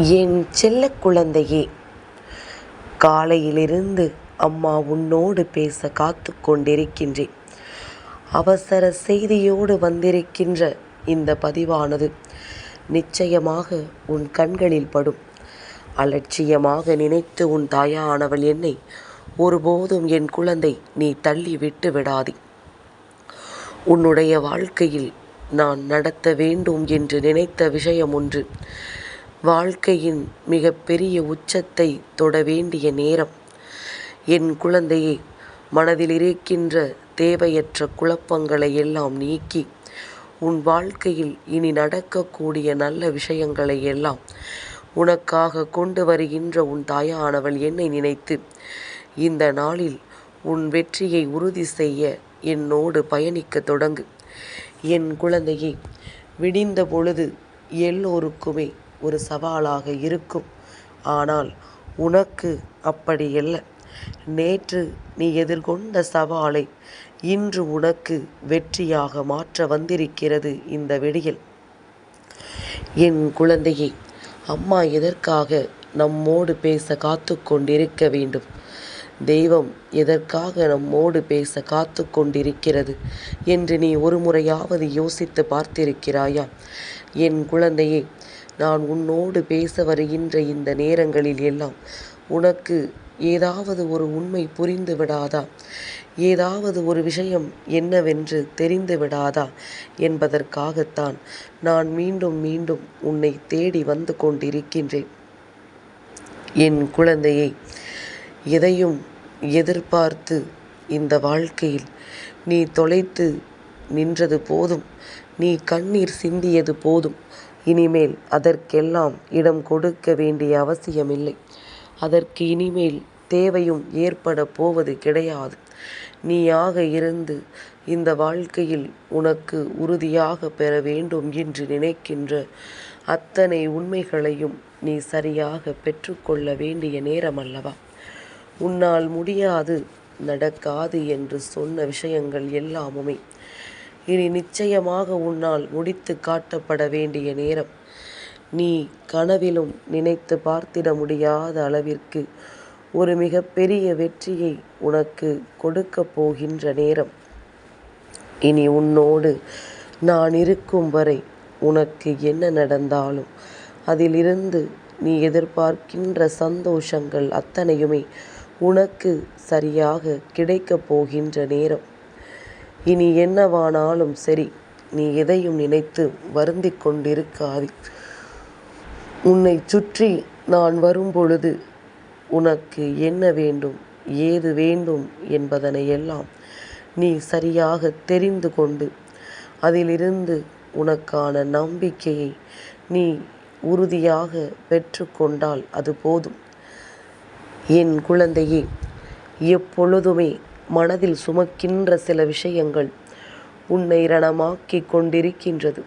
என் செல்ல குழந்தையே காலையிலிருந்து அம்மா உன்னோடு பேச காத்து கொண்டிருக்கின்றேன். அவசர செய்தியோடு வந்திருக்கின்ற இந்த பதிவானது நிச்சயமாக உன் கண்களில் படும். அலட்சியமாக நினைத்து உன் தாயானவள் என்னை ஒருபோதும் என் குழந்தை நீ தள்ளி விட்டு விடாதே. உன்னுடைய வாழ்க்கையில் நான் நடத்த வேண்டும் என்று நினைத்த விஷயம் ஒன்று வாழ்க்கையின் மிகப்பெரிய உச்சத்தை தொட வேண்டிய நேரம். என் குழந்தையே மனதில் இருக்கின்ற தேவையற்ற குழப்பங்களை எல்லாம் நீக்கி உன் வாழ்க்கையில் இனி நடக்கக்கூடிய நல்ல விஷயங்களை எல்லாம் உனக்காக கொண்டு வருகின்ற உன் தாயானவள் என்னை நினைத்து இந்த நாளில் உன் வெற்றியை உறுதி செய்ய என்னோடு பயணிக்க தொடங்கு. என் குழந்தையை விடிந்த பொழுது எல்லோருக்குமே ஒரு சவாலாக இருக்கும். ஆனால் உனக்கு அப்படியல்ல நேற்று நீ எதிர்கொண்ட சவாலை இன்று உனக்கு வெற்றியாக மாற்ற வந்திருக்கிறது இந்த வெடியில். என் குழந்தையை அம்மா எதற்காக நம்மோடு பேச காத்து கொண்டிருக்க வேண்டும்? தெய்வம் எதற்காக நம்மோடு பேச காத்து கொண்டிருக்கிறது என்று நீ ஒரு முறையாவது யோசித்து பார்த்திருக்கிறாயா? என் குழந்தையே நான் உன்னோடு பேச வருகின்ற இந்த நேரங்களில் எல்லாம் உனக்கு ஏதாவது ஒரு உண்மை புரிந்து விடாதா? ஏதாவது ஒரு விஷயம் என்னவென்று தெரிந்து விடாதா? என்பதற்காகத்தான் நான் மீண்டும் மீண்டும் உன்னை தேடி வந்து கொண்டிருக்கின்றேன். என் குழந்தையை எதையும் எதிர்பார்த்து இந்த வாழ்க்கையில் நீ தொலைத்து நின்றது போதும். நீ கண்ணீர் சிந்தியது போதும். இனிமேல் அதற்கெல்லாம் இடம் கொடுக்க வேண்டிய அவசியமில்லை. அதற்கு இனிமேல் தேவையும் ஏற்பட போவது கிடையாது. நீயாக இருந்து இந்த வாழ்க்கையில் உனக்கு உறுதியாக பெற வேண்டும் என்று நினைக்கின்ற அத்தனை உண்மைகளையும் நீ சரியாக பெற்றுக்கொள்ள வேண்டிய நேரம் அல்லவா உன்னால் முடியாது நடக்காது என்று சொன்ன விஷயங்கள் எல்லாமுமே இனி நிச்சயமாக உன்னால் முடித்து காட்டப்பட வேண்டிய நேரம். நீ கனவிலும் நினைத்து பார்த்திட முடியாத அளவிற்கு ஒரு மிகப்பெரிய வெற்றியை உனக்கு கொடுக்கப் போகின்ற நேரம். இனி உன்னோடு நான் இருக்கும் வரை உனக்கு என்ன நடந்தாலும் அதிலிருந்து நீ எதிர்பார்க்கின்ற சந்தோஷங்கள் அத்தனையுமே உனக்கு சரியாக கிடைக்கப் போகின்ற நேரம். இனி என்னவானாலும் சரி நீ எதையும் நினைத்து வருந்தி கொண்டிருக்காதே. உன்னை சுற்றி நான் வரும்பொழுது உனக்கு என்ன வேண்டும் ஏது வேண்டும் என்பதனை எல்லாம் நீ சரியாக தெரிந்து கொண்டு அதிலிருந்து உனக்கான நம்பிக்கையை நீ உறுதியாக பெற்றுக்கொண்டால் அது போதும். என் குழந்தையே எப்பொழுதுமே மனதில் சுமக்கின்ற சில விஷயங்கள் உன்னை ரணமாக்கி கொண்டிருக்கின்றது.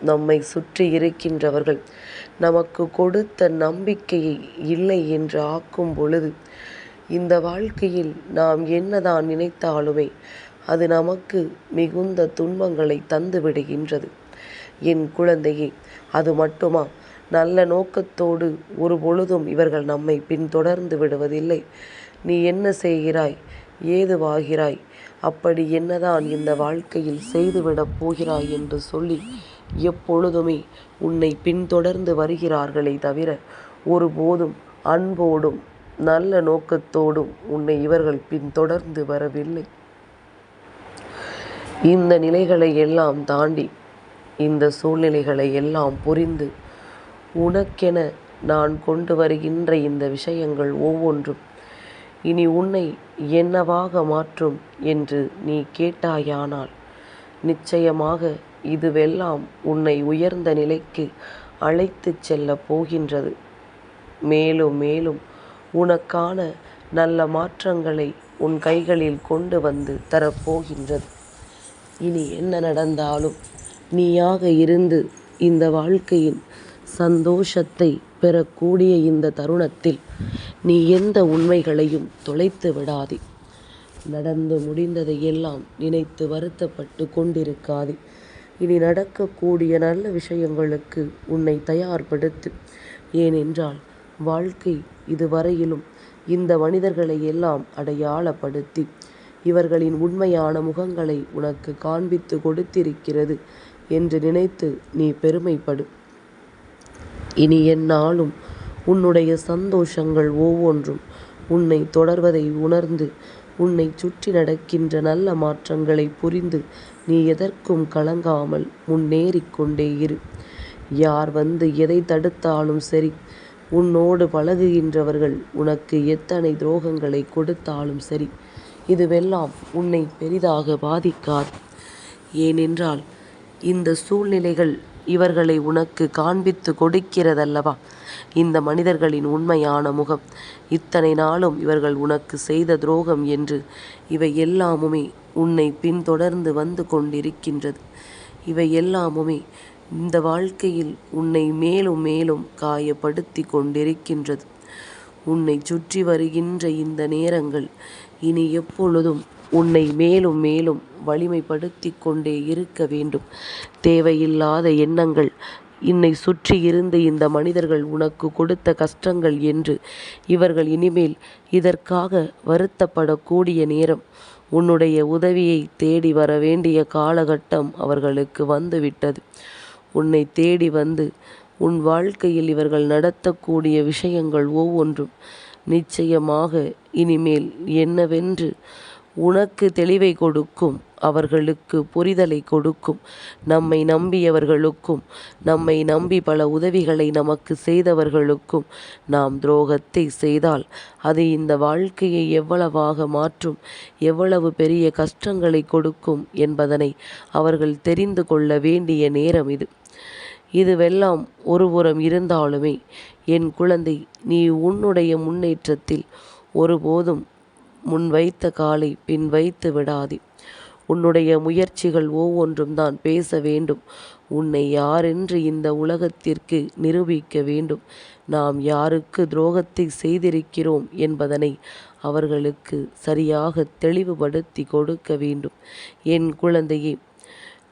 நம்மை சுற்றி இருக்கின்றவர்கள் நமக்கு கொடுத்த நம்பிக்கையை இல்லை என்று ஆக்கும் பொழுது இந்த வாழ்க்கையில் நாம் என்னதான் நினைத்தாலுமே அது நமக்கு மிகுந்த துன்பங்களை தந்து விடுகின்றது. என் குழந்தையே அது மட்டுமா? நல்ல நோக்கத்தோடு ஒரு பொழுதும் இவர்கள் நம்மை பின்தொடர்ந்து விடுவதில்லை. நீ என்ன செய்கிறாய்? ஏதுவாகிறாய்? அப்படி என்னதான் இந்த வாழ்க்கையில் செய்துவிடப் போகிறாய் என்று சொல்லி எப்பொழுதுமே உன்னை பின்தொடர்ந்து வருகிறார்களே தவிர ஒருபோதும் அன்போடும் நல்ல நோக்கத்தோடும் உன்னை இவர்கள் பின்தொடர்ந்து வரவில்லை. இந்த நிலைகளை எல்லாம் தாண்டி இந்த சூழ்நிலைகளை எல்லாம் புரிந்து உனக்கென நான் கொண்டு வருகின்ற இந்த விஷயங்கள் ஒவ்வொன்றும் இனி உன்னை என்னவாக மாற்றும் என்று நீ கேட்டாயானால் நிச்சயமாக இதுவெல்லாம் உன்னை உயர்ந்த நிலைக்கு அழைத்துச் செல்ல போகின்றது. மேலும் மேலும் உனக்கான நல்ல மாற்றங்களை உன் கைகளில் கொண்டு வந்து தரப்போகின்றது இனி என்ன நடந்தாலும் நீயாக இருந்து இந்த வாழ்க்கையின் சந்தோஷத்தை பெறக்கூடிய இந்த தருணத்தில் நீ எந்த உண்மைகளையும் தொலைத்து விடாதே நடந்து முடிந்ததை எல்லாம் நினைத்து வருத்தப்பட்டு கொண்டிருக்காதே இனி நடக்கக்கூடிய நல்ல விஷயங்களுக்கு உன்னை தயார்படுத்து. ஏனென்றால் வாழ்க்கை இதுவரையிலும் இந்த மனிதர்களை எல்லாம் அடையாளப்படுத்தி இவர்களின் உண்மையான முகங்களை உனக்கு காண்பித்து கொடுத்திருக்கிறது என்று நினைத்து நீ பெருமைப்படு. இனி எந்நாளும் உன்னுடைய சந்தோஷங்கள் ஒவ்வொன்றும் உன்னை தொடர்வதை உணர்ந்து உன்னைச் சுற்றி நடக்கின்ற நல்ல மாற்றங்களை புரிந்து நீ எதற்கும் கலங்காமல் முன்னேறிக் கொண்டே இரு. யார் வந்து எதை தடுத்தாலும் சரி உன்னோடு பழகுகின்றவர்கள் உனக்கு எத்தனை துரோகங்களை கொடுத்தாலும் சரி இதுவெல்லாம் உன்னை பெரிதாக பாதிக்காது. ஏனென்றால் இந்த சூழ்நிலைகள் இவர்களை உனக்கு காண்பித்துக் கொடுக்கிறதல்லவா இந்த மனிதர்களின் உண்மையான முகம். இத்தனை நாளும் இவர்கள் உனக்கு செய்த துரோகம் என்று இவை எல்லாமுமே உன்னை பின்தொடர்ந்து வந்து கொண்டிருக்கின்றது. இவை எல்லாமுமே இந்த வாழ்க்கையில் உன்னை மேலும் மேலும் காயப்படுத்தி கொண்டிருக்கின்றது. உன்னைச் சுற்றி வருகின்ற இந்த நேரங்கள் இனி எப்பொழுதும் உன்னை மேலும் மேலும் வலிமைப்படுத்தி கொண்டே இருக்க வேண்டும். தேவையில்லாத எண்ணங்கள் இன்னை சுற்றி இருந்த இந்த மனிதர்கள் உனக்கு கொடுத்த கஷ்டங்கள் என்று இவர்கள் இனிமேல் இதற்காக வருத்தப்படக்கூடிய நேரம். உன்னுடைய உதவியை தேடி வர வேண்டிய காலகட்டம் அவர்களுக்கு வந்துவிட்டது உன்னை தேடி வந்து உன் வாழ்க்கையில் இவர்கள் நடத்தக்கூடிய விஷயங்கள் ஒவ்வொன்றும் நிச்சயமாக இனிமேல் என்னவென்று உனக்கு தெளிவை கொடுக்கும். அவர்களுக்கு புரிதலை கொடுக்கும். நம்மை நம்பியவர்களுக்கும் நம்மை நம்பி பல உதவிகளை நமக்கு செய்தவர்களுக்கும் நாம் துரோகத்தை செய்தால் அது இந்த வாழ்க்கையை எவ்வளவாக மாற்றும் எவ்வளவு பெரிய கஷ்டங்களை கொடுக்கும் என்பதனை அவர்கள் தெரிந்து கொள்ள வேண்டிய நேரம் இது. இதுவெல்லாம் ஒருபுறம் இருந்தாலுமே என் குழந்தை நீ உன்னுடைய முன்னேற்றத்தில் ஒருபோதும் முன் வைத்த காலை பின் வைத்து விடாதே. உன்னுடைய முயற்சிகள் ஒவ்வொன்றும் தான் பேச வேண்டும். உன்னை யாரென்று இந்த உலகத்திற்கு நிரூபிக்க வேண்டும். நாம் யாருக்கு துரோகத்தை செய்திருக்கிறோம் என்பதனை அவர்களுக்கு சரியாக தெளிவுபடுத்தி கொடுக்க வேண்டும். என் குழந்தையே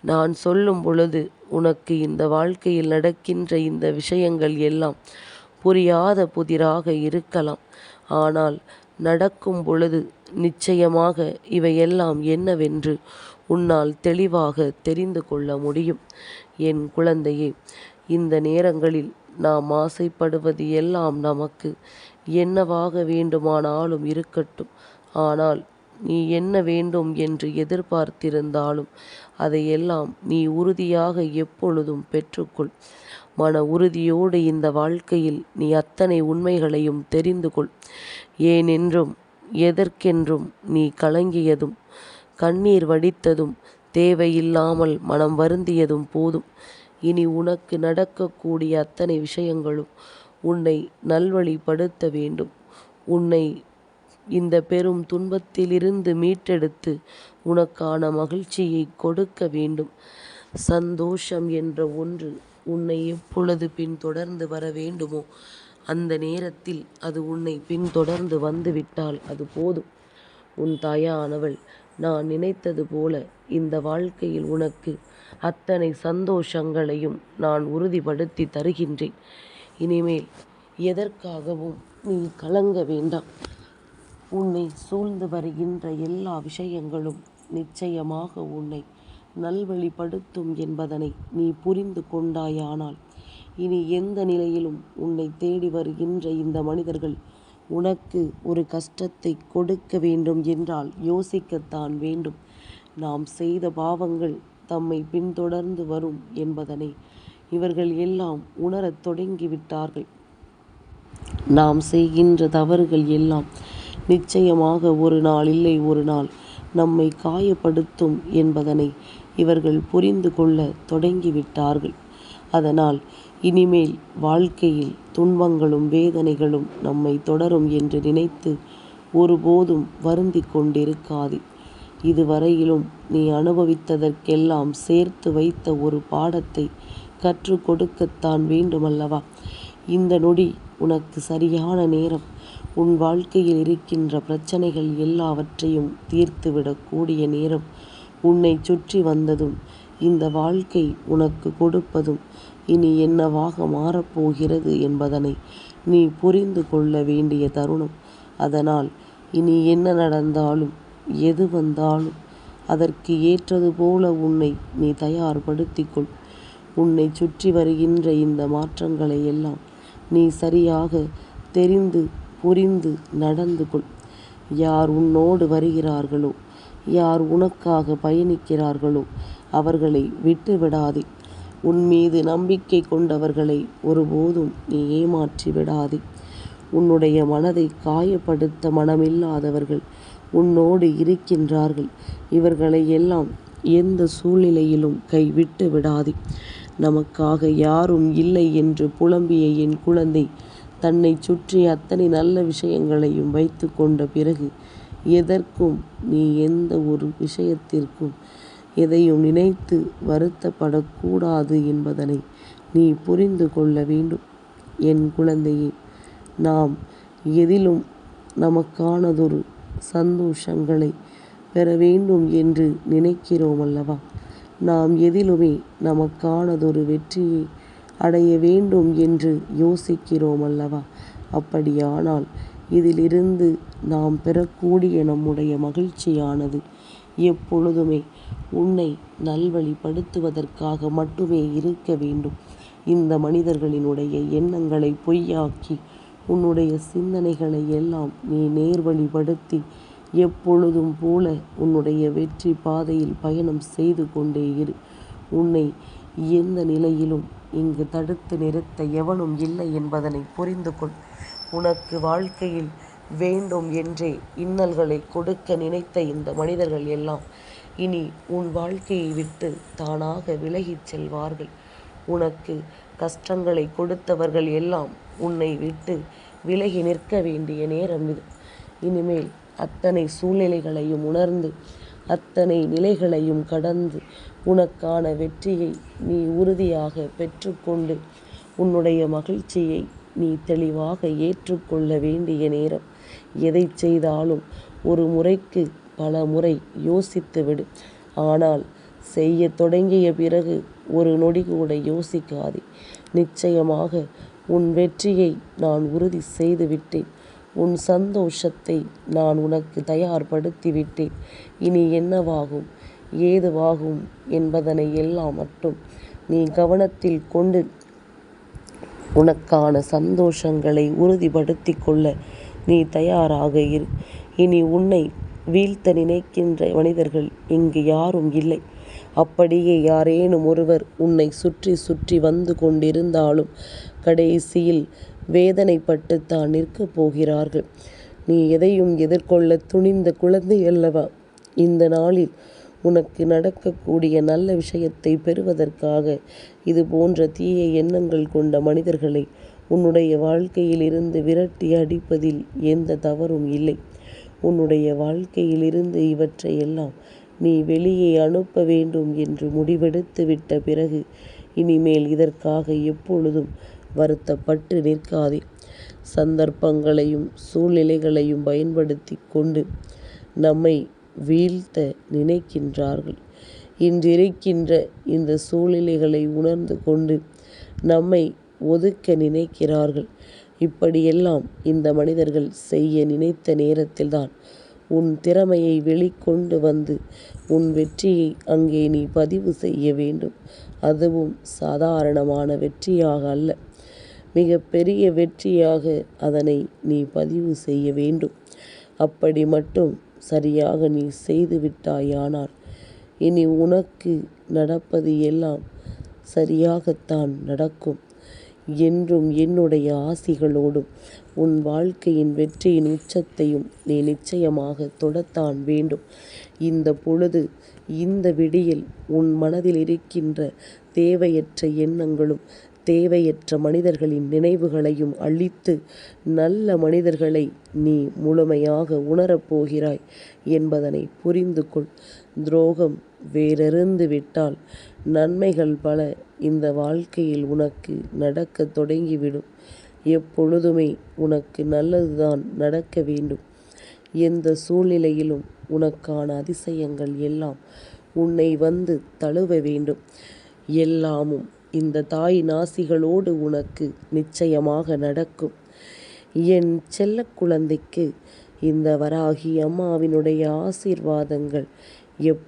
நான் சொல்லும் பொழுது உனக்கு இந்த வாழ்க்கையில் நடக்கின்ற இந்த விஷயங்கள் எல்லாம் புரியாத புதிராக இருக்கலாம். ஆனால் நடக்கும் பொழுது நிச்சயமாக இவையெல்லாம் என்னவென்று உன்னால் தெளிவாக தெரிந்து கொள்ள முடியும். என் குழந்தையே இந்த நேரங்களில் நாம் ஆசைப்படுவது எல்லாம் நமக்கு என்னவாக வேண்டுமானாலும் இருக்கட்டும். ஆனால் நீ என்ன வேண்டும் என்று எதிர்பார்த்திருந்தாலும் அதையெல்லாம் நீ உறுதியாக எப்பொழுதும் பெற்றுக்கொள். மன உறுதியோடு இந்த வாழ்க்கையில் நீ அத்தனை உண்மைகளையும் தெரிந்து கொள். ஏனென்றும் எதற்கென்றும் நீ கலங்கியதும் கண்ணீர் வடித்ததும் தேவையில்லாமல் மனம் வருந்தியதும் போதும். இனி உனக்கு நடக்கக்கூடிய அத்தனை விஷயங்களும் உன்னை நல்வழிப்படுத்த வேண்டும். உன்னை இந்த பெரும் துன்பத்திலிருந்து மீட்டெடுத்து உனக்கான மகிழ்ச்சியை கொடுக்க வேண்டும். சந்தோஷம் என்ற ஒன்று உன்னை எப்பொழுது பின் தொடர்ந்து வர வேண்டுமோ அந்த நேரத்தில் அது உன்னை பின்தொடர்ந்து வந்துவிட்டால் அது போதும். உன் தாயானவள் நான் நினைத்தது போல இந்த வாழ்க்கையில் உனக்கு அத்தனை சந்தோஷங்களையும் நான் உறுதிப்படுத்தி தருகின்றேன். இனிமேல் எதற்காகவும் நீ கலங்க வேண்டாம். உன்னை சூழ்ந்து வருகின்ற எல்லா விஷயங்களும் நிச்சயமாக உன்னை நல்வழிப்படுத்தும் என்பதனை நீ புரிந்து கொண்டாயானால் இனி எந்த நிலையிலும் உன்னைத் தேடி வருகின்ற இந்த மனிதர்கள் உனக்கு ஒரு கஷ்டத்தை கொடுக்க வேண்டும் என்றால் யோசிக்கத்தான் வேண்டும். நாம் செய்த பாவங்கள் தம்மை பின்தொடர்ந்து வரும் என்பதனை இவர்கள் எல்லாம் உணரத் தொடங்கிவிட்டார்கள். நாம் செய்கின்ற தவறுகள் எல்லாம் நிச்சயமாக ஒரு நாள் இல்லை ஒரு நாள் நம்மை காயப்படுத்தும் என்பதனை இவர்கள் புரிந்து கொள்ள தொடங்கிவிட்டார்கள். அதனால் இனிமேல் வாழ்க்கையில் துன்பங்களும் வேதனைகளும் நம்மை தொடரும் என்று நினைத்து ஒருபோதும் வருந்திக் கொண்டிருக்காதே. இதுவரையிலும் நீ அனுபவித்ததற்கெல்லாம் சேர்த்து வைத்த ஒரு பாடத்தை கற்றுக் கொடுக்கத்தான் வேண்டுமல்லவா? இந்த நொடி உனக்கு சரியான நேரம். உன் வாழ்க்கையில் இருக்கின்ற பிரச்சனைகள் எல்லாவற்றையும் தீர்த்துவிடக்கூடிய நேரம் உன்னைச் சுற்றி வந்ததும் இந்த வாழ்க்கை உனக்கு கொடுப்பதும் இனி என்னவாக மாறப்போகிறது என்பதனை நீ புரிந்து கொள்ள வேண்டிய தருணம். அதனால் இனி என்ன நடந்தாலும் எது வந்தாலும் அதற்கு ஏற்றது போல உன்னை நீ தயார்படுத்திக் கொள். உன்னைச் சுற்றி வருகின்ற இந்த மாற்றங்களை எல்லாம் நீ சரியாக தெரிந்து புரிந்து நடந்து கொள். யார் உன்னோடு வருகிறார்களோ யார் உனக்காக பயணிக்கிறார்களோ அவர்களை விட்டு விடாதே. உன் மீது நம்பிக்கை கொண்டவர்களை ஒருபோதும் நீ ஏமாற்றி விடாதே. உன்னுடைய மனதை காயப்படுத்த மனமில்லாதவர்கள் உன்னோடு இருக்கின்றார்கள். இவர்களை எல்லாம் எந்த சூழ்நிலையிலும் கைவிட்டு விடாதே. நமக்காக யாரும் இல்லை என்று புலம்பிய என் குழந்தை தன்னைச் சுற்றி அத்தனை நல்ல விஷயங்களையும் வைத்து கொண்ட பிறகு எதற்கும் நீ எந்த ஒரு விஷயத்திற்கும் எதையும் நினைத்து வருத்தப்படக்கூடாது என்பதனை நீ புரிந்து கொள்ள வேண்டும். என் குழந்தையே நாம் எதிலும் நமக்கானதொரு சந்தோஷங்களை பெற வேண்டும் என்று நினைக்கிறோம் அல்லவா? நாம் எதிலுமே நமக்கானதொரு வெற்றியை அடைய வேண்டும் என்று யோசிக்கிறோம் அல்லவா? அப்படியானால் இதிலிருந்து நாம் பெறக்கூடிய நம்முடைய மகிழ்ச்சியானது எப்பொழுதுமே உன்னை நல்வழிப்படுத்துவதற்காக மட்டுமே இருக்க வேண்டும். இந்த மனிதர்களினுடைய எண்ணங்களை பொய்யாக்கி உன்னுடைய சிந்தனைகளை எல்லாம் நீ நேர்வழிப்படுத்தி எப்பொழுதும் போல உன்னுடைய வெற்றி பாதையில் பயணம் செய்து கொண்டே இரு. உன்னை எந்த நிலையிலும் இங்கு தடுத்து நிறுத்த எவனும் இல்லை என்பதனை புரிந்து கொள். உனக்கு வாழ்க்கையில் வேண்டும் என்றே இன்னல்களை கொடுக்க நினைத்த இந்த மனிதர்கள் எல்லாம் இனி உன் வாழ்க்கையை விட்டு தானாக விலகிச் செல்வார்கள். உனக்கு கஷ்டங்களை கொடுத்தவர்கள் எல்லாம் உன்னை விட்டு விலகி நிற்க வேண்டிய நேரம் இது. இனிமேல் அத்தனை சூழ்நிலைகளையும் உணர்ந்து அத்தனை நிலைகளையும் கடந்து உனக்கான வெற்றியை நீ உறுதியாக பெற்றுக்கொண்டு உன்னுடைய மகிழ்ச்சியை நீ தெளிவாக ஏற்றுக்கொள்ள வேண்டிய நேரம். எதைச் செய்தாலும் ஒரு முறைக்கு பல முறை யோசித்து விடு. ஆனால் செய்யத் தொடங்கிய பிறகு ஒரு நொடி கூட யோசிக்காதே. நிச்சயமாக உன் வெற்றியை நான் உறுதி செய்து விட்டேன். உன் சந்தோஷத்தை நான் உனக்கு தயார்படுத்தி விட்டேன். இனி என்னவாகும் ஏதுவாகும் என்பதனை எல்லாம் மட்டும் நீ கவனத்தில் கொண்டு உனக்கான சந்தோஷங்களை உறுதிப்படுத்தி கொள்ள நீ தயாராக இரு. இனி உன்னை வீழ்த்த நினைக்கின்ற மனிதர்கள் இங்கு யாரும் இல்லை. அப்படியே யாரேனும் ஒருவர் உன்னை சுற்றி சுற்றி வந்து கொண்டிருந்தாலும் கடைசியில் வேதனைப்பட்டுத்தான் நிற்கப் போகிறார்கள். நீ எதையும் எதிர்கொள்ள துணிந்த குழந்தை அல்லவா? இந்த நாளில் உனக்கு நடக்கக்கூடிய நல்ல விஷயத்தை பெறுவதற்காக இது போன்ற தீய எண்ணங்கள் கொண்ட மனிதர்களை உன்னுடைய வாழ்க்கையில் இருந்து விரட்டி அடிப்பதில் எந்த தவறும் இல்லை. உன்னுடைய வாழ்க்கையிலிருந்து இவற்றையெல்லாம் இவற்றை எல்லாம் நீ வெளியே அனுப்ப வேண்டும் என்று முடிவெடுத்து விட்ட பிறகு இனிமேல் இதற்காக எப்பொழுதும் வருத்தப்பட்டு நிற்காதே. சந்தர்ப்பங்களையும் சூழ்நிலைகளையும் பயன்படுத்தி கொண்டு நம்மை வீழ்த்த நினைக்கின்றார்கள். இன்றிருக்கின்ற இந்த சூழ்நிலைகளை உணர்ந்து கொண்டு நம்மை ஒதுக்க நினைக்கிறார்கள். இப்படியெல்லாம் இந்த மனிதர்கள் செய்ய நினைத்த நேரத்தில்தான் உன் திறமையை வெளிக்கொண்டு வந்து உன் வெற்றியை அங்கே நீ பதிவு செய்ய வேண்டும். அதுவும் சாதாரணமான வெற்றியாக அல்ல. மிக பெரிய வெற்றியாக அதனை நீ பதிவு செய்ய வேண்டும். அப்படி மட்டும் சரியாக நீ செய்து விட்டாயானால் இனி உனக்கு நடப்பது எல்லாம் சரியாகத்தான் நடக்கும். என்றும் என்னுடைய ஆசிகளோடும் உன் வாழ்க்கையின் வெற்றியின் உச்சத்தையும் நீ நிச்சயமாக தொடத்தான் வேண்டும். இந்த பொழுது இந்த விடியில் உன் மனதில் இருக்கின்ற தேவையற்ற எண்ணங்களும் தேவையற்ற மனிதர்களின் நினைவுகளையும் அழித்து நல்ல மனிதர்களை நீ முழுமையாக உணரப் போகிறாய் என்பதனை புரிந்து கொள். துரோகம் வேரறுந்து விட்டால் நன்மைகள் பல இந்த வாழ்க்கையில் உனக்கு நடக்கத் தொடங்கிவிடும். எப்பொழுதுமே உனக்கு நல்லதுதான் நடக்க வேண்டும். எந்த சூழ்நிலையிலும் உனக்கான அதிசயங்கள் எல்லாம் உன்னை வந்து தழுவ வேண்டும் எல்லாமும் இந்த தாயின் ஆசிகளோடு உனக்கு நிச்சயமாக நடக்கும் என் செல்ல குழந்தைக்கு இந்த வராகி அம்மாவினுடைய ஆசீர்வாதங்கள் எப்